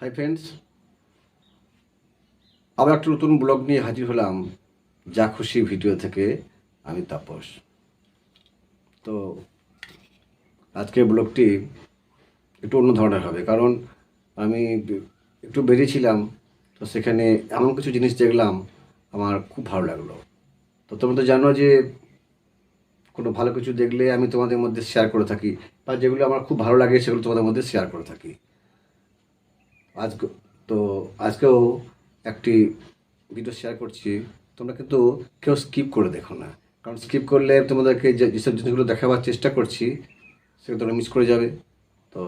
Hi friends আবার একটা নতুন ব্লগ নিয়ে হাজির হলাম যা খুশি ভিডিও থেকে আমি তাপস। তো আজকের ব্লগটি একটু অন্য ধরনের হবে, কারণ আমি একটু বেরিয়েছিলাম, তো সেখানে এমন কিছু জিনিস দেখলাম, আমার খুব ভালো লাগল। তো তোমরা তো জানো যে কোনো ভালো কিছু দেখলে আমি তোমাদের মধ্যে শেয়ার করে থাকি, বা যেগুলো আমার খুব ভালো লাগে সেগুলো তোমাদের মধ্যে শেয়ার করে থাকি। আজকে, তো আজকেও একটি ভিডিও শেয়ার করছি। তোমরা কিন্তু কেউ স্কিপ করে দেখো না। কারণ স্কিপ করলে তোমাদেরকে যেসব জিনিসগুলো দেখাবার চেষ্টা করছি, সেগুলো তোমরা মিস করে যাবে। তো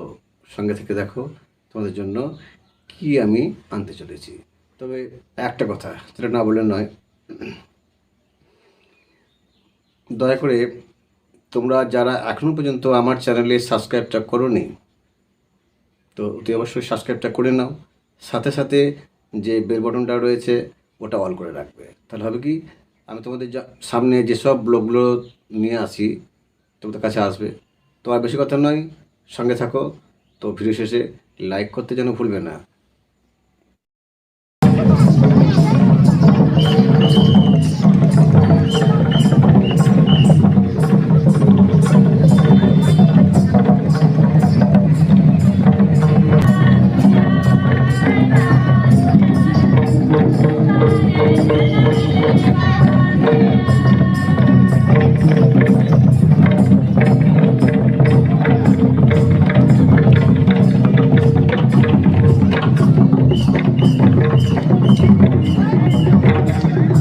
সঙ্গে থেকে দেখো তোমাদের জন্য কি আমি আনতে চলেছি। তবে একটা কথা, সেটা না বলে নয়। দয়া করে তোমরা যারা এখনও পর্যন্ত আমার চ্যানেলে সাবস্ক্রাইবটা করোনি তো অতি অবশ্যই সাবস্ক্রাইবটা করে নাও। সাথে সাথে যে বেল বটনটা রয়েছে, ওটা অল করে রাখবে। তাহলে হবে কি, আমি তোমাদের যা, সামনে যেসব ব্লগগুলো নিয়ে আসি, তোমাদের কাছে আসবে। তো আর বেশি কথা নয়, সঙ্গে থাকো। তো ভিডিও শেষে লাইক করতে যেন ভুলবে না। Thank you.